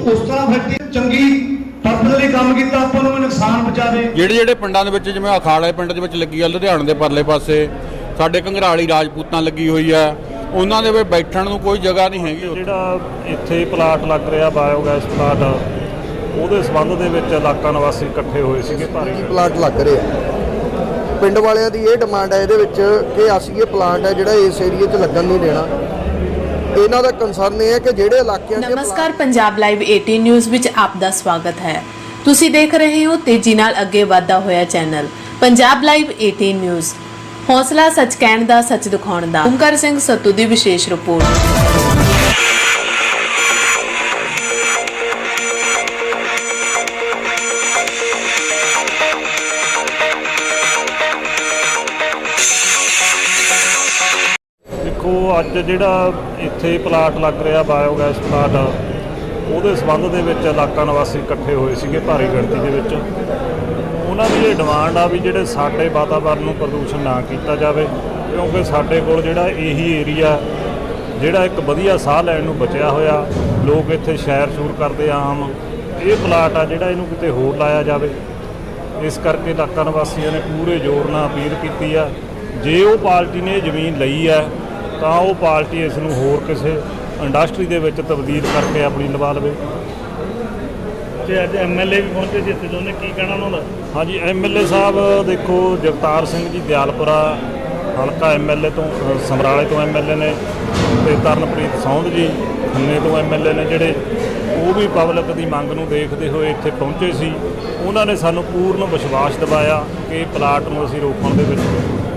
ਉਸ ਤਰ੍ਹਾਂ ਫੈਕਟਰੀ ਚੰਗੀ ਪਰਪਸ ਲਈ ਕੰਮ ਕੀਤਾ ਆਪਾਂ ਨੂੰ ਨੁਕਸਾਨ ਪਹੁੰਚਾਵੇ। ਜਿਹੜੇ ਜਿਹੜੇ ਪਿੰਡਾਂ ਦੇ ਵਿੱਚ ਜਿਵੇਂ ਅਖਾੜੇ ਪਿੰਡ ਦੇ ਵਿੱਚ ਲੱਗੀ ਆ ਲੁਧਿਆਣੇ ਦੇ ਪਰਲੇ ਪਾਸੇ ਸਾਡੇ ਘੰਗਰਾਲੀ ਰਾਜਪੂਤਾਂ ਲੱਗੀ ਹੋਈ ਆ। ਉਹਨਾਂ ਦੇ ਵਿੱਚ ਬੈਠਣ ਨੂੰ ਕੋਈ ਜਗ੍ਹਾ ਨਹੀਂ ਹੈਗੀ ਉੱਥੇ। ਜਿਹੜਾ ਇੱਥੇ ਪਲਾਟ ਲੱਗ ਰਿਹਾ ਬਾਇਓਗੈਸ ਪਲਾਟ ਉਹਦੇ ਸੰਬੰਧ ਦੇ ਵਿੱਚ ਇਲਾਕਾ ਨਿਵਾਸੀ ਇਕੱਠੇ ਹੋਏ ਸੀਗੇ ਭਾਰੀ। ਪਲਾਂਟ ਲੱਗ ਰਿਹਾ। ਪਿੰਡ ਵਾਲਿਆਂ ਦੀ ਇਹ ਡਿਮਾਂਡ ਹੈ ਇਹਦੇ ਵਿੱਚ ਕਿ ਅਸੀਂ ਇਹ ਪਲਾਂਟ ਹੈ ਜਿਹੜਾ ਇਸ ਏਰੀਏ 'ਚ ਲੱਗਣ ਨਹੀਂ ਦੇਣਾ। ਇਹਨਾਂ ਦਾ ਕੰਸਰਨ ਇਹ ਹੈ ਕਿ ਜਿਹੜੇ ਇਲਾਕਿਆਂ 'ਚ ਨਮਸਕਾਰ, ਪੰਜਾਬ ਲਾਈਵ 18 ਨਿਊਜ਼ ਵਿੱਚ ਆਪ ਦਾ ਸਵਾਗਤ ਹੈ। ਤੁਸੀਂ ਦੇਖ ਰਹੇ ਹੋ ਤੇਜ਼ੀ ਨਾਲ ਅੱਗੇ ਵਧਦਾ ਹੋਇਆ ਚੈਨਲ, ਪੰਜਾਬ ਲਾਈਵ 18 ਨਿਊਜ਼ ਹੌਸਲਾ ਸੱਚ ਕਹਿਣ ਦਾ, ਸੱਚ ਦਿਖਾਉਣ ਦਾ। ਓਮਕਾਰ ਸਿੰਘ ਸੱਤੂ ਦੀ ਵਿਸ਼ੇਸ਼ ਰਿਪੋਰਟ। ਅੱਜ ਜਿਹੜਾ ਇੱਥੇ ਪਲਾਟ ਲੱਗ ਰਿਹਾ ਬਾਇਓਗੈਸ ਪਲਾਟ ਉਹਦੇ ਸੰਬੰਧ ਦੇ ਵਿੱਚ ਇਲਾਕਾ ਨਿਵਾਸੀ ਇਕੱਠੇ ਹੋਏ ਸੀਗੇ ਭਾਰੀ ਗਿਣਤੀ ਦੇ ਵਿੱਚ। ਉਹਨਾਂ ਦੀ ਇਹ ਡਿਮਾਂਡ ਆ ਵੀ ਜਿਹੜੇ ਸਾਡੇ ਵਾਤਾਵਰਣ ਨੂੰ ਪ੍ਰਦੂਸ਼ਣ ਨਾ ਕੀਤਾ ਜਾਵੇ, ਕਿਉਂਕਿ ਸਾਡੇ ਕੋਲ ਜਿਹੜਾ ਇਹੀ ਏਰੀਆ ਜਿਹੜਾ ਇੱਕ ਵਧੀਆ ਸਾਹ ਲੈਣ ਨੂੰ ਬਚਿਆ ਹੋਇਆ, ਲੋਕ ਇੱਥੇ ਸ਼ੈਰ ਸ਼ੂਰ ਕਰਦੇ ਆਮ, ਇਹ ਪਲਾਟ ਆ ਜਿਹੜਾ ਇਹਨੂੰ ਕਿਤੇ ਹੋਰ ਲਾਇਆ ਜਾਵੇ। ਇਸ ਕਰਕੇ ਇਲਾਕਾ ਨਿਵਾਸੀਆਂ ਨੇ ਪੂਰੇ ਜ਼ੋਰ ਨਾਲ ਅਪੀਲ ਕੀਤੀ ਆ। ਜੇ ਉਹ ਪਾਰਟੀ ਨੇ ਇਹ ਜ਼ਮੀਨ ਲਈ ਹੈ ਤਾਂ ਉਹ ਪਾਰਟੀ ਇਸ ਨੂੰ ਹੋਰ ਕਿਸੇ ਇੰਡਸਟਰੀ ਦੇ ਵਿੱਚ ਤਬਦੀਲ ਕਰਕੇ ਆਪਣੀ ਲਵਾ ਲਵੇ। ਤੇ ਅੱਜ ਐਮਐਲਏ ਵੀ ਪਹੁੰਚੇ ਸੀ ਇੱਥੇ ਦੋਨੇ ਕੀ ਕਹਿਣਾ ਉਹਨਾਂ ਦਾ? ਹਾਂਜੀ ਐਮਐਲਏ ਸਾਹਿਬ ਦੇਖੋ ਜਗਤਾਰ ਸਿੰਘ ਜੀ ਦਿਆਲਪੁਰਾ ਹਲਕਾ ਐਮਐਲਏ ਤੋਂ ਸਮਰਾਲੇ ਤੋਂ ਐਮਐਲਏ ਨੇ ਤੇ ਤਰਨਪ੍ਰੀਤ ਸੌਂਦ ਜੀ ਖੰਨੇ ਤੋਂ ਐਮਐਲਏ ਨੇ ਜਿਹੜੇ ਉਹ ਵੀ ਪਬਲਿਕ ਦੀ ਮੰਗ ਨੂੰ ਦੇਖਦੇ ਹੋਏ ਇੱਥੇ ਪਹੁੰਚੇ ਸੀ। ਉਹਨਾਂ ਨੇ ਸਾਨੂੰ ਪੂਰਨ ਵਿਸ਼ਵਾਸ ਦਿਵਾਇਆ ਕਿ ਪਲਾਟ ਨੂੰ ਅਸੀਂ ਰੋਕਣ ਦੇ ਵਿੱਚ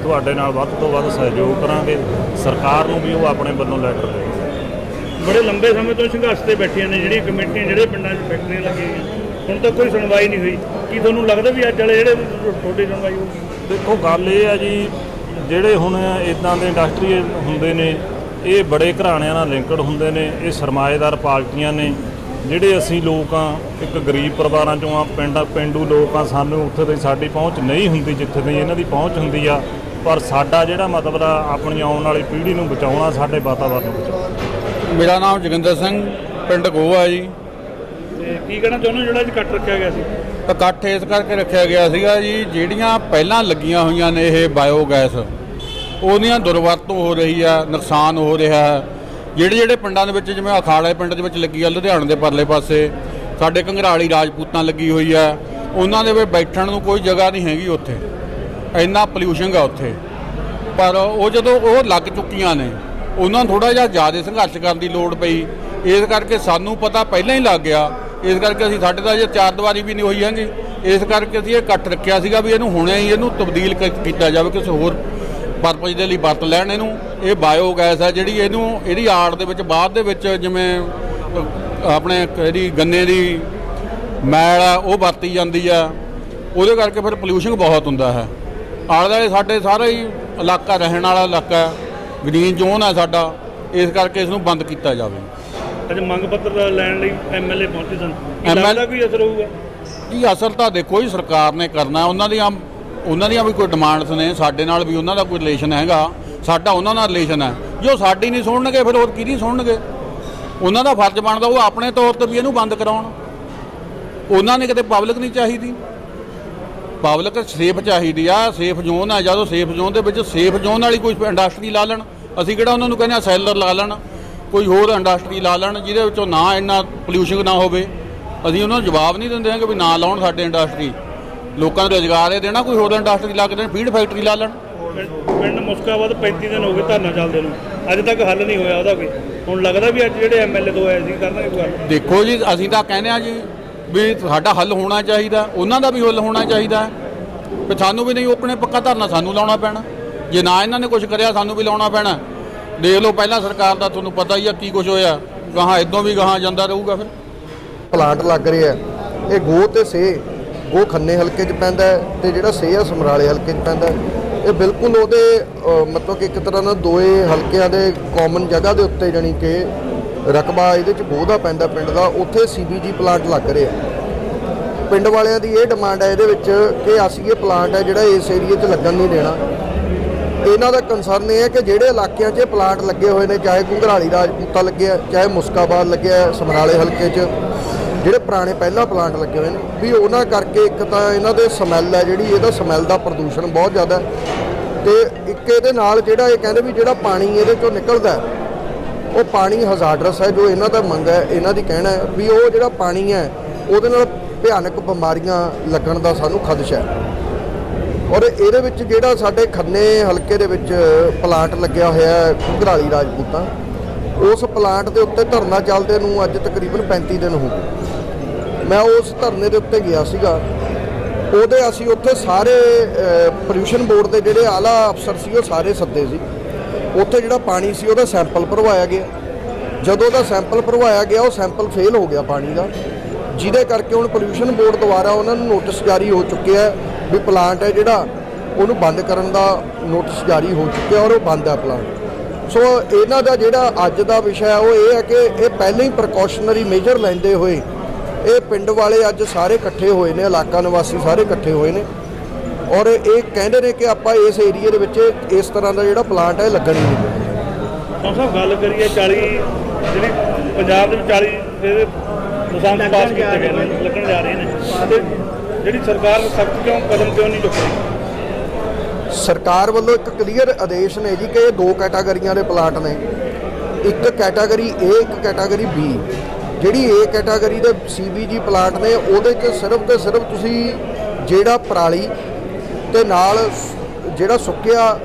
ਤੁਹਾਡੇ ਨਾਲ ਵੱਧ ਤੋਂ ਵੱਧ ਸਹਿਯੋਗ ਕਰਾਂਗੇ। ਸਰਕਾਰ ਨੂੰ ਵੀ ਉਹ ਆਪਣੇ ਵੱਲੋਂ ਲੈਟਰ ਦੇਣਗੇ ਬੜੇ ਲੰਬੇ ਸਮੇਂ ਤੋਂ ਸੰਘਰਸ਼ ਤੇ ਬੈਠੀਆਂ ਨੇ ਜਿਹੜੀਆਂ ਕਮੇਟੀਆਂ ਜਿਹੜੇ ਪਿੰਡਾਂ 'ਚ ਫੈਕਟਰੀਆਂ ਲੱਗੀਆਂ ਹੁਣ ਤੱਕ ਕੋਈ ਸੁਣਵਾਈ ਨਹੀਂ ਹੋਈ। ਕੀ ਤੁਹਾਨੂੰ ਲੱਗਦਾ ਵੀ ਅੱਜ ਵਾਲੇ ਜਿਹੜੇ ਤੁਹਾਡੀ ਸੁਣਵਾਈ ਹੋਊਗੀ? ਦੇਖੋ ਗੱਲ ਇਹ ਹੈ ਜੀ ਜਿਹੜੇ ਹੁਣ ਇਦਾਂ ਦੇ ਇੰਡਸਟਰੀ ਹੁੰਦੇ ਨੇ ਇਹ ਬੜੇ ਘਰਾਣਿਆਂ ਨਾਲ ਲਿੰਕਡ ਹੁੰਦੇ ਨੇ ਇਹ ਸਰਮਾਏਦਾਰ ਪਾਰਟੀਆਂ ਨੇ ਜਿਹੜੇ ਅਸੀਂ ਲੋਕ ਆ ਇੱਕ ਗਰੀਬ ਪਰਿਵਾਰਾਂ ਚੋਂ ਆ ਪਿੰਡ ਪਿੰਡੂ ਲੋਕ ਆ ਸਾਨੂੰ ਉੱਥੇ ਦੀ ਸਾਡੀ ਪਹੁੰਚ ਨਹੀਂ ਹੁੰਦੀ ਜਿੱਥੇ ਦੀ ਇਹਨਾਂ ਦੀ ਪਹੁੰਚ ਹੁੰਦੀ ਆ ਪਰ ਸਾਡਾ ਜਿਹੜਾ ਮਤਲਬ ਆ ਆਪਣੀ ਆਉਣ ਵਾਲੀ ਪੀੜ੍ਹੀ ਨੂੰ ਬਚਾਉਣਾ ਸਾਡੇ ਵਾਤਾਵਰਨ ਨੂੰ ਬਚਾਉਣਾ। ਮੇਰਾ ਨਾਮ ਜੋਗਿੰਦਰ ਸਿੰਘ ਪਿੰਡ ਗੋਆ ਜੀ। ਤੇ ਕੀ ਕਹਿਣਾ ਚਾਹੁੰਦੇ ਹੋ ਜਿਹੜਾ ਅੱਜ ਕੱਟ ਰੱਖਿਆ ਗਿਆ ਸੀ? ਇਕੱਠ ਇਸ ਕਰਕੇ ਰੱਖਿਆ ਗਿਆ ਸੀਗਾ ਜੀ ਜਿਹੜੀਆਂ ਪਹਿਲਾਂ ਲੱਗੀਆਂ ਹੋਈਆਂ ਨੇ ਇਹ ਬਾਇਓਗੈਸ ਉਹਦੀਆਂ ਦੁਰਵਰਤੋਂ ਹੋ ਰਹੀ ਆ ਨੁਕਸਾਨ ਹੋ ਰਿਹਾ। ਹੈ ਜਿਹੜੇ ਜਿਹੜੇ ਪਿੰਡਾਂ ਦੇ ਵਿੱਚ ਜਿਵੇਂ ਅਖਾੜੇ ਪਿੰਡ ਦੇ ਵਿੱਚ ਲੱਗੀ ਆ ਲੁਧਿਆਣੇ ਦੇ ਪਰਲੇ ਪਾਸੇ ਸਾਡੇ ਘੰਗਰਾਲੀ ਰਾਜਪੂਤਾਂ ਲੱਗੀ ਹੋਈ ਆ ਉਹਨਾਂ ਦੇ ਵਿੱਚ ਬੈਠਣ ਨੂੰ ਕੋਈ ਜਗ੍ਹਾ ਨਹੀਂ ਹੈਗੀ ਉੱਥੇ। ਇੰਨਾ ਪੋਲਿਊਸ਼ਨ ਆ ਉੱਥੇ। ਪਰ ਉਹ ਜਦੋਂ ਉਹ ਲੱਗ ਚੁੱਕੀਆਂ ਨੇ, ਉਹਨਾਂ ਨੂੰ ਥੋੜਾ ਜਿਹਾ ਜ਼ਿਆਦਾ ਸੰਘਰਸ਼ ਕਰਨ ਦੀ ਲੋੜ ਪਈ। ਇਸ ਕਰਕੇ ਸਾਨੂੰ ਪਤਾ ਪਹਿਲਾਂ ਹੀ ਲੱਗ ਗਿਆ। ਇਸ ਕਰਕੇ ਅਸੀਂ ਸਾਡੇ ਤਾਂ ਜੇ ਚਾਰ ਦੀਵਾਰੀ ਵੀ ਨਹੀਂ ਹੋਈ ਹੈਗੀ। ਇਸ ਕਰਕੇ ਅਸੀਂ ਇਹ ਇਕੱਠ ਰੱਖਿਆ ਸੀਗਾ ਵੀ ਇਹਨੂੰ ਹੁਣੇ ਹੀ ਇਹਨੂੰ ਤਬਦੀਲ ਕ- ਕੀਤਾ ਜਾਵੇ, ਕਿਸੇ ਹੋਰ ਪਰਪਸ ਦੇ ਲਈ ਵਰਤ ਲੈਣ ਇਹਨੂੰ। ਇਹ ਬਾਇਓਗੈਸ ਹੈ ਜਿਹੜੀ ਇਹਨੂੰ, ਇਹਦੀ ਆੜ ਦੇ ਵਿੱਚ, ਬਾਅਦ ਦੇ ਵਿੱਚ ਜਿਵੇਂ ਆਪਣੇ ਇਹਦੀ ਗੰਨੇ ਦੀ ਮੈਲ ਆ, ਉਹ ਵਰਤੀ ਜਾਂਦੀ ਆ। ਉਹਦੇ ਕਰਕੇ ਫਿਰ ਪੋਲਿਊਸ਼ਨ ਬਹੁਤ ਹੁੰਦਾ ਹੈ। ਆਲੇ ਦੁਆਲੇ ਸਾਡੇ ਸਾਰਾ ਹੀ ਇਲਾਕਾ ਰਹਿਣ ਵਾਲਾ ਇਲਾਕਾ ਹੈ ਗ੍ਰੀਨ ਜ਼ੋਨ ਹੈ ਸਾਡਾ ਇਸ ਕਰਕੇ ਇਸ ਨੂੰ ਬੰਦ ਕੀਤਾ ਜਾਵੇ। ਅੱਜ ਮੰਗ ਪੱਤਰ ਲੈਣ ਲਈ ਐਮਐਲਏ ਪਹੁੰਚੇ ਸਨ। ਲੱਗਦਾ ਕੋਈ ਅਸਰ ਹੋਊਗਾ? ਜੀ ਅਸਲ ਤਾਂ ਦੇਖੋ ਹੀ ਸਰਕਾਰ ਨੇ ਕਰਨਾ। ਉਹਨਾਂ ਦੀਆਂ ਉਹਨਾਂ ਦੀਆਂ ਵੀ ਕੋਈ ਡਿਮਾਂਡਸ ਨੇ ਸਾਡੇ ਨਾਲ ਵੀ ਉਹਨਾਂ ਦਾ ਕੋਈ ਰਿਲੇਸ਼ਨ ਹੈਗਾ। ਸਾਡਾ ਉਹਨਾਂ ਨਾਲ ਰਿਲੇਸ਼ਨ ਹੈ। ਜੋ ਸਾਡੀ ਨਹੀਂ ਸੁਣਨਗੇ ਫਿਰ ਹੋਰ ਕਿਹਦੀ ਸੁਣਨਗੇ? ਉਹਨਾਂ ਦਾ ਫਰਜ਼ ਬਣਦਾ ਉਹ ਆਪਣੇ ਤੌਰ ਤੇ ਵੀ ਇਹਨੂੰ ਬੰਦ ਕਰਾਉਣ। ਉਹਨਾਂ ਨੇ ਕਿਤੇ ਪਬਲਿਕ ਨਹੀਂ ਚਾਹੀਦੀ। ਪਬਲਿਕ ਸੇਫ ਚਾਹੀਦੀ ਆ ਸੇਫ ਜ਼ੋਨ ਆ ਜਦੋਂ ਸੇਫ ਜ਼ੋਨ ਦੇ ਵਿੱਚ ਸੇਫ ਜ਼ੋਨ ਵਾਲੀ ਕੋਈ ਇੰਡਸਟਰੀ ਲਾ ਲੈਣ। ਅਸੀਂ ਕਿਹੜਾ ਉਹਨਾਂ ਨੂੰ ਕਹਿੰਦੇ ਆ ਸੈਲਰ ਲਾ ਲੈਣ। ਕੋਈ ਹੋਰ ਇੰਡਸਟਰੀ ਲਾ ਲੈਣ ਜਿਹਦੇ ਵਿੱਚੋਂ ਨਾ ਇੰਨਾ ਪੋਲਿਊਸ਼ਨ ਨਾ ਹੋਵੇ। ਅਸੀਂ ਉਹਨਾਂ ਨੂੰ ਜਵਾਬ ਨਹੀਂ ਦਿੰਦੇ ਕਿ ਵੀ ਨਾ ਲਾਉਣ ਸਾਡੇ ਇੰਡਸਟਰੀ ਲੋਕਾਂ ਨੂੰ ਰੋਜ਼ਗਾਰ ਇਹ ਦੇਣਾ ਕੋਈ ਹੋਰ ਇੰਡਸਟਰੀ ਲਾ ਕੇ ਦੇਣ ਫੀਡ ਫੈਕਟਰੀ ਲਾ ਲੈਣ। ਪਿੰਡ- ਮੁਸਕਾਬਾਦ 35 ਦਿਨ ਹੋ ਗਏ ਧਰਨਾ ਚੱਲਦੇ ਨੂੰ। ਅੱਜ ਤੱਕ ਹੱਲ ਨਹੀਂ ਹੋਇਆ ਉਹਦਾ ਕੋਈ। ਹੁਣ ਲੱਗਦਾ ਵੀ ਅੱਜ ਜਿਹੜੇ ਐਮਐਲਏ ਦੋ ਆਏ ਸੀ ਕਰਨਗੇ ਕੋਈ ਦੇਖੋ ਜੀ ਅਸੀਂ ਤਾਂ ਕਹਿੰਦੇ ਆ ਜੀ ਵੀ ਸਾਡਾ ਹੱਲ ਹੋਣਾ ਚਾਹੀਦਾ ਉਹਨਾਂ ਦਾ ਵੀ ਹੱਲ ਹੋਣਾ ਚਾਹੀਦਾ। ਹੈ ਵੀ ਸਾਨੂੰ ਵੀ ਨਹੀਂ ਆਪਣੇ ਪੱਕਾ ਧਰਨਾ ਸਾਨੂੰ ਲਾਉਣਾ ਪੈਣਾ। ਜੇ ਨਾ ਇਹਨਾਂ ਨੇ ਕੁਝ ਕਰਿਆ ਸਾਨੂੰ ਵੀ ਲਾਉਣਾ ਪੈਣਾ। ਦੇਖ ਲਓ ਪਹਿਲਾਂ ਸਰਕਾਰ ਦਾ ਤੁਹਾਨੂੰ ਪਤਾ ਹੀ ਆ ਕੀ ਕੁਝ ਹੋਇਆ। ਗਾਹਾਂ ਇਦੋਂ ਵੀ ਗਾਹਾਂ ਜਾਂਦਾ ਰਹੂਗਾ ਫਿਰ। ਪਲਾਂਟ ਲੱਗ ਰਿਹਾ। ਹੈ, ਇਹ ਗੋ ਤੇ ਸੇ ਗੋ ਖੰਨੇ ਹਲਕੇ 'ਚ ਪੈਂਦਾ ਹੈ ਤੇ ਜਿਹੜਾ ਸੇ ਆ ਸਮਰਾਲੇ ਹਲਕੇ 'ਚ ਪੈਂਦਾ ਇਹ ਬਿਲਕੁਲ ਉਹਦੇ ਮਤਲਬ ਕਿ ਇੱਕ ਤਰ੍ਹਾਂ ਨਾਲ ਦੋਏ ਹਲਕਿਆਂ ਦੇ ਕਾਮਨ ਜਗ੍ਹਾ ਦੇ ਉੱਤੇ ਜਾਣੀ ਕਿ ਰਕਬਾ ਇਹਦੇ 'ਚ ਗੋ ਪੈਂਦਾ ਪਿੰਡ ਦਾ, ਉੱਥੇ ਸੀਬੀਜੀ ਪਲਾਂਟ ਲੱਗ ਰਿਹਾ। ਪਿੰਡ ਵਾਲਿਆਂ ਦੀ ਇਹ ਡਿਮਾਂਡ ਹੈ ਇਹਦੇ ਵਿੱਚ ਕਿ ਅਸੀਂ ਇਹ ਪਲਾਂਟ ਹੈ ਜਿਹੜਾ ਇਸ ਏਰੀਏ 'ਚ ਲੱਗਣ ਨਹੀਂ ਦੇਣਾ। ਇਹਨਾਂ ਦਾ ਕੰਸਰਨ ਇਹ ਹੈ ਕਿ ਜਿਹੜੇ ਇਲਾਕਿਆਂ 'ਚ ਇਹ ਪਲਾਂਟ ਲੱਗੇ ਹੋਏ ਨੇ, ਚਾਹੇ ਘੁੰਗਰਾਲੀ ਰਾਜਪੂਤਾ ਲੱਗਿਆ ਚਾਹੇ ਮੁਸਕਾਬਾਦ ਲੱਗਿਆ ਸਮਰਾਲੇ ਹਲਕੇ 'ਚ, ਜਿਹੜੇ ਪੁਰਾਣੇ ਪਹਿਲਾਂ ਪਲਾਂਟ ਲੱਗੇ ਹੋਏ ਨੇ, ਵੀ ਉਹਨਾਂ ਕਰਕੇ ਇੱਕ ਤਾਂ ਇਹਨਾਂ ਦੇ ਸਮੈਲ ਹੈ ਜਿਹੜੀ, ਇਹਦਾ ਸਮੈਲ ਦਾ ਪ੍ਰਦੂਸ਼ਣ ਬਹੁਤ ਜ਼ਿਆਦਾ ਹੈ। ਤੇ ਇੱਕ ਇਹਦੇ ਨਾਲ ਜਿਹੜਾ ਇਹ ਕਹਿੰਦੇ ਵੀ ਜਿਹੜਾ ਪਾਣੀ ਇਹਦੇ ਚੋਂ ਨਿਕਲਦਾ ਉਹ ਪਾਣੀ ਹਜ਼ਾਰਡਸ ਹੈ, ਜੋ ਇਹਨਾਂ ਦਾ ਮੰਗ ਹੈ, ਇਹਨਾਂ ਦੀ ਕਹਿਣਾ ਹੈ ਵੀ ਉਹ ਜਿਹੜਾ ਪਾਣੀ ਹੈ, ਉਹਦੇ ਨਾਲ ਭਿਆਨਕ ਬਿਮਾਰੀਆਂ ਲੱਗਣ ਦਾ ਸਾਨੂੰ ਖਦਸ਼ਾ ਹੈ। ਔਰ ਇਹਦੇ ਵਿੱਚ ਜਿਹੜਾ ਸਾਡੇ ਖੰਨੇ ਹਲਕੇ ਦੇ ਵਿੱਚ ਪਲਾਂਟ ਲੱਗਿਆ ਹੋਇਆ ਹੈ ਘੁਗਰਾਲੀ ਰਾਜਪੂਤਾਂ, ਉਸ ਪਲਾਂਟ ਦੇ ਉੱਤੇ ਧਰਨਾ ਚੱਲਦੇ ਨੂੰ ਅੱਜ ਤਕਰੀਬਨ 35 ਦਿਨ ਹੋ ਗਏ। ਮੈਂ ਉਸ ਧਰਨੇ ਦੇ ਉੱਤੇ ਗਿਆ ਸੀਗਾ। ਉਹਦੇ ਅਸੀਂ ਉੱਥੇ ਸਾਰੇ ਪੋਲਿਊਸ਼ਨ ਬੋਰਡ ਦੇ ਜਿਹੜੇ ਆਲਾ ਅਫਸਰ ਸੀ, ਉਹ ਸਾਰੇ ਸੱਦੇ ਸੀ। ਉੱਥੇ ਜਿਹੜਾ ਪਾਣੀ ਸੀ ਉਹਦਾ ਸੈਂਪਲ ਭਰਵਾਇਆ ਗਿਆ। ਜਦੋਂ ਦਾ ਸੈਂਪਲ ਭਰਵਾਇਆ ਗਿਆ, ਉਹ ਸੈਂਪਲ ਫੇਲ ਹੋ ਗਿਆ ਪਾਣੀ ਦਾ। ਜਿਹਦੇ ਕਰਕੇ ਹੁਣ ਪੋਲਿਊਸ਼ਨ ਬੋਰਡ ਦੁਆਰਾ ਉਹਨਾਂ ਨੂੰ ਨੋਟਿਸ ਜਾਰੀ ਹੋ ਚੁੱਕਿਆ ਹੈ ਵੀ ਪਲਾਂਟ ਹੈ ਜਿਹੜਾ, ਉਹਨੂੰ ਬੰਦ ਕਰਨ ਦਾ ਨੋਟਿਸ ਜਾਰੀ ਹੋ ਚੁੱਕਿਆ ਔਰ ਉਹ ਬੰਦ ਹੈ ਪਲਾਂਟ ਸੋ ਇਹਨਾਂ ਦਾ ਜਿਹੜਾ ਅੱਜ ਦਾ ਵਿਸ਼ਾ ਹੈ, ਉਹ ਇਹ ਹੈ ਕਿ ਇਹ ਪਹਿਲਾਂ ਹੀ ਪ੍ਰੀਕਾਸ਼ਨਰੀ ਮੇਜਰ ਲੈਂਦੇ ਹੋਏ, ਇਹ ਪਿੰਡ ਵਾਲੇ ਅੱਜ ਸਾਰੇ ਇਕੱਠੇ ਹੋਏ ਨੇ, ਇਲਾਕਾ ਨਿਵਾਸੀ ਸਾਰੇ ਇਕੱਠੇ ਹੋਏ ਨੇ। ਔਰ ਇਹ ਕਹਿੰਦੇ ਨੇ ਕਿ ਆਪਾਂ ਇਸ ਏਰੀਏ ਦੇ ਵਿੱਚ ਇਸ ਤਰ੍ਹਾਂ ਦਾ ਜਿਹੜਾ ਪਲਾਂਟ ਹੈ ਇਹ ਲੱਗਣ ਹੀ ਨਹੀਂ। ਹੁਣ ਸਾਹਿਬ ਗੱਲ ਕਰੀਏ 40 ਜਿਹੜੀ ਪੰਜਾਬ ਦੇ ਵਿੱਚ 40 ਦੇ ਪਾਸ ਕੀਤੇ ਗਏ ਨੇ ਲੱਗਣ ਜਾ ਰਹੇ ਨੇ। ਤੇ ਜਿਹੜੀ ਸਰਕਾਰ ਸਖਤ ਕਿਉਂ ਕਦਮ ਕਿਉਂ ਨਹੀਂ ਚੁੱਕ ਰਹੀ? ਸਰਕਾਰ ਵੱਲੋਂ ਇੱਕ ਕਲੀਅਰ ਆਦੇਸ਼ ਨੇ ਜੀ ਕਿ ਇਹ ਦੋ ਕੈਟਾਗਰੀਆਂ ਦੇ ਪਲਾਂਟ ਨੇ। ਇੱਕ ਕੈਟਾਗਰੀ A ਇੱਕ ਕੈਟਾਗਰੀ B ਜਿਹੜੀ A ਕੈਟਾਗਰੀ ਦੇ CBG ਪਲਾਂਟ ਨੇ ਉਹਦੇ 'ਚ ਸਿਰਫ ਤੇ ਸਿਰਫ ਤੁਸੀਂ ਜਿਹੜਾ ਪਰਾਲੀ ਤੇ ਨਾਲ ਜਿਹੜਾ ਸੁੱਕਿਆ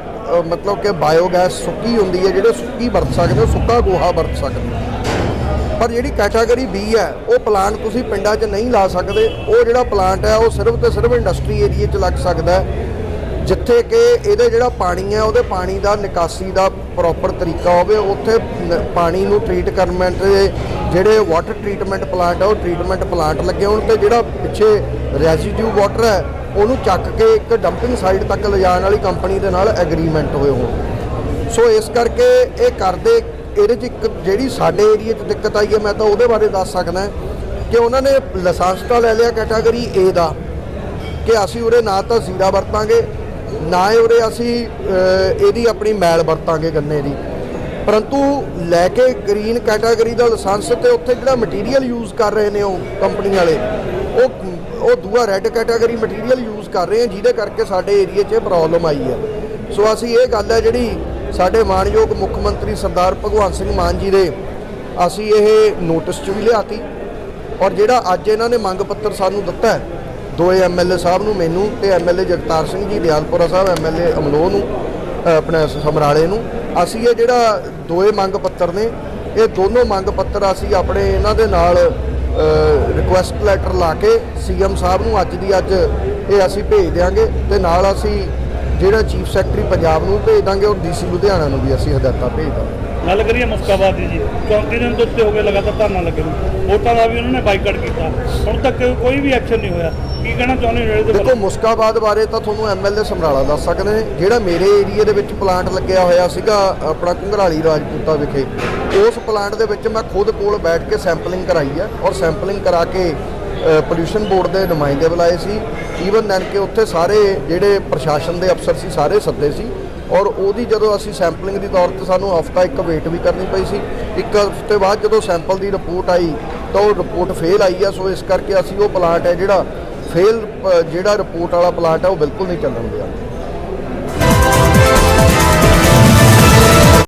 ਮਤਲਬ ਕਿ ਬਾਇਓਗੈਸ ਸੁੱਕੀ ਹੁੰਦੀ ਹੈ, ਜਿਹੜੇ ਸੁੱਕੀ ਵਰਤ ਸਕਦੇ ਹੋ, ਸੁੱਕਾ ਗੋਹਾ ਵਰਤ ਸਕਦੇ ਹੋ। ਪਰ ਜਿਹੜੀ ਕੈਟਾਗਰੀ B ਹੈ, ਉਹ ਪਲਾਂਟ ਤੁਸੀਂ ਪਿੰਡਾਂ 'ਚ ਨਹੀਂ ਲਾ ਸਕਦੇ। ਉਹ ਜਿਹੜਾ ਪਲਾਂਟ ਹੈ, ਉਹ ਸਿਰਫ ਤੇ ਸਿਰਫ ਇੰਡਸਟਰੀ ਏਰੀਏ 'ਚ ਲੱਗ ਸਕਦਾ ਹੈ, ਜਿੱਥੇ ਕਿ ਇਹਦੇ ਜਿਹੜਾ ਪਾਣੀ ਹੈ, ਉਹਦੇ ਪਾਣੀ ਦਾ ਨਿਕਾਸੀ ਦਾ ਪ੍ਰੋਪਰ ਤਰੀਕਾ ਹੋਵੇ। ਉੱਥੇ ਪਾਣੀ ਨੂੰ ਟ੍ਰੀਟ ਕਰਨ ਦੇ ਜਿਹੜੇ ਵਾਟਰ ਟ੍ਰੀਟਮੈਂਟ ਪਲਾਂਟ ਹੈ, ਉਹ ਟ੍ਰੀਟਮੈਂਟ ਪਲਾਂਟ ਲੱਗੇ ਹੋਣ ਤੇ ਜਿਹੜਾ ਪਿੱਛੇ ਰੈਜ਼ੀਡਿਊ ਵਾਟਰ ਹੈ ਉਹਨੂੰ ਚੱਕ ਕੇ ਇੱਕ ਡੰਪਿੰਗ ਸਾਈਟ ਤੱਕ ਲਿਜਾਣ ਵਾਲੀ ਕੰਪਨੀ ਦੇ ਨਾਲ ਐਗਰੀਮੈਂਟ ਹੋਏ ਹੋਣ। ਸੋ ਇਸ ਕਰਕੇ ਇਹ ਕਰਦੇ, ਇਹਦੇ 'ਚ ਇੱਕ ਜਿਹੜੀ ਸਾਡੇ ਏਰੀਆ 'ਚ ਦਿੱਕਤ ਆਈ ਹੈ, ਮੈਂ ਤਾਂ ਉਹਦੇ ਬਾਰੇ ਦੱਸ ਸਕਦਾ ਕਿ ਉਹਨਾਂ ਨੇ ਲਾਇਸੈਂਸ ਤਾਂ ਲੈ ਲਿਆ ਕੈਟਾਗਰੀ A ਦਾ ਕਿ ਅਸੀਂ ਉਰੇ ਨਾ ਤਾਂ ਜ਼ੀਰਾ ਵਰਤਾਂਗੇ, ਨਾ ਹੀ ਉਰੇ ਅਸੀਂ ਇਹਦੀ ਆਪਣੀ ਮੈਲ ਵਰਤਾਂਗੇ ਗੰਨੇ ਦੀ। ਪਰੰਤੂ ਲੈ ਕੇ ਗ੍ਰੀਨ ਕੈਟਾਗਰੀ ਦਾ ਲਾਇਸੈਂਸ ਤੇ ਉੱਥੇ ਜਿਹੜਾ ਮਟੀਰੀਅਲ ਯੂਜ਼ ਕਰ ਰਹੇ ਨੇ ਉਹ ਕੰਪਨੀ ਵਾਲੇ, ਉਹ ਉਹ ਦੂਆ ਰੈੱਡ ਕੈਟਾਗਰੀ ਮਟੀਰੀਅਲ ਯੂਜ਼ ਕਰ ਰਹੇ ਆ ਜਿਹਦੇ ਕਰਕੇ ਸਾਡੇ ਏਰੀਆ 'ਚ ਇਹ ਪ੍ਰੋਬਲਮ ਆਈ ਹੈ। ਸੋ ਅਸੀਂ ਇਹ ਗੱਲ ਹੈ ਜਿਹੜੀ ਸਾਡੇ ਮਾਨਯੋਗ ਮੁੱਖ ਮੰਤਰੀ ਸਰਦਾਰ ਭਗਵੰਤ ਸਿੰਘ ਮਾਨ ਜੀ ਦੇ, ਅਸੀਂ ਇਹ ਨੋਟਿਸ 'ਚ ਵੀ ਲਿਆਤੀ ਔਰ ਜਿਹੜਾ ਅੱਜ ਇਹਨਾਂ ਨੇ ਮੰਗ ਪੱਤਰ ਸਾਨੂੰ ਦਿੱਤਾ ਹੈ ਦੋਏ ਐਮਐਲਏ ਸਾਹਿਬ ਨੂੰ, ਮੈਨੂੰ ਤੇ ਐਮਐਲਏ ਜਗਤਾਰ ਸਿੰਘ ਜੀ, ਦਿਆਲਪੁਰਾ ਸਾਹਿਬ ਐਮਐਲਏ ਅਮਲੋਹ ਨੂੰ ਆਪਣੇ ਸਮਰਾਲੇ ਨੂੰ। ਅਸੀਂ ਇਹ ਜਿਹੜਾ ਦੋਏ ਮੰਗ ਪੱਤਰ ਨੇ, ਇਹ ਦੋਨੋਂ ਮੰਗ ਪੱਤਰ ਅਸੀਂ ਆਪਣੇ ਇਹਨਾਂ ਦੇ ਨਾਲ ਰਿਕੁਐਸਟ ਲੈਟਰ ਲਾ ਕੇ ਸੀਐਮ ਸਾਹਿਬ ਨੂੰ ਅੱਜ ਦੀ ਅੱਜ ਇਹ ਅਸੀਂ ਭੇਜ ਦਿਆਂਗੇ ਤੇ ਨਾਲ ਅਸੀਂ ਜਿਹੜਾ ਚੀਫ ਸੈਕਟਰੀ ਪੰਜਾਬ ਨੂੰ ਭੇਜ ਦਾਂਗੇ ਔਰ ਡੀਸੀ ਲੁਧਿਆਣਾ ਨੂੰ ਵੀ ਅਸੀਂ ਹਦਾਇਤਾਂ ਭੇਜ ਦਾਂਗੇ। ਗੱਲ ਕਰੀਏ ਮੁਸਕਾਬਾਦ ਦੀ ਜੀ 34 ਦਿਨ ਤੋਂ ਉੱਤੇ ਹੋ ਗਏ ਲਗਾਤਾਰ ਧਰਨਾ ਲੱਗੇ ਨੂੰ ਵੋਟਾਂ ਦਾ ਵੀ ਉਹਨਾਂ ਨੇ ਬਾਈਕਾਟ ਕੀਤਾ। ਹੁਣ ਤੱਕ ਕੋਈ ਵੀ ਐਕਸ਼ਨ ਨਹੀਂ ਹੋਇਆ। ਕੀ ਕਹਿਣਾ ਚਾਹੁੰਦੇ ਹੋ ਇਹਦੇ ਦੇਖੋ ਮੁਸਕਾਬਾਦ ਬਾਰੇ ਤਾਂ ਤੁਹਾਨੂੰ ਐਮਐਲਏ ਸਮਰਾਲਾ ਦੱਸ ਸਕਦੇ ਨੇ। ਜਿਹੜਾ ਮੇਰੇ ਏਰੀਏ ਦੇ ਵਿੱਚ ਪਲਾਂਟ ਲੱਗਿਆ ਹੋਇਆ ਸੀਗਾ ਆਪਣਾ ਘੁੰਗਰਾਲੀ ਰਾਜਪੂਤਾ ਵਿਖੇ ਉਸ ਪਲਾਂਟ ਦੇ ਵਿੱਚ ਮੈਂ ਖੁਦ ਕੋਲ ਬੈਠ ਕੇ ਸੈਂਪਲਿੰਗ ਕਰਾਈ ਹੈ ਔਰ ਸੈਂਪਲਿੰਗ ਕਰਾ ਕੇ ਪੋਲਿਊਸ਼ਨ ਬੋਰਡ ਦੇ ਨੁਮਾਇੰਦੇ ਬੁਲਾਏ ਸੀ। ਈਵਨ ਦੈਨ ਕਿ ਉੱਥੇ ਸਾਰੇ ਜਿਹੜੇ ਪ੍ਰਸ਼ਾਸਨ ਦੇ ਅਫਸਰ ਸੀ ਸਾਰੇ ਸੱਦੇ ਸੀ। ਔਰ ਉਹਦੀ ਜਦੋਂ ਅਸੀਂ ਸੈਂਪਲਿੰਗ ਦੀ ਤੌਰ ਤੇ ਸਾਨੂੰ ਹਫਤਾ ਇੱਕ ਵੇਟ ਵੀ ਕਰਨੀ ਪਈ ਸੀ, ਇੱਕ ਹਫ਼ਤੇ ਬਾਅਦ ਜਦੋਂ ਸੈਂਪਲ ਦੀ ਰਿਪੋਰਟ ਆਈ, ਤਾਂ ਉਹ ਰਿਪੋਰਟ ਫੇਲ ਆਈ ਹੈ ਸੋ ਇਸ ਕਰਕੇ ਅਸੀਂ ਉਹ ਪਲਾਂਟ ਹੈ ਜਿਹੜਾ ਫੇਲ ਜਿਹੜਾ ਰਿਪੋਰਟ ਵਾਲਾ ਪਲਾਂਟ ਹੈ, ਉਹ ਬਿਲਕੁਲ ਨਹੀਂ ਚੱਲਣ ਦਿਆ।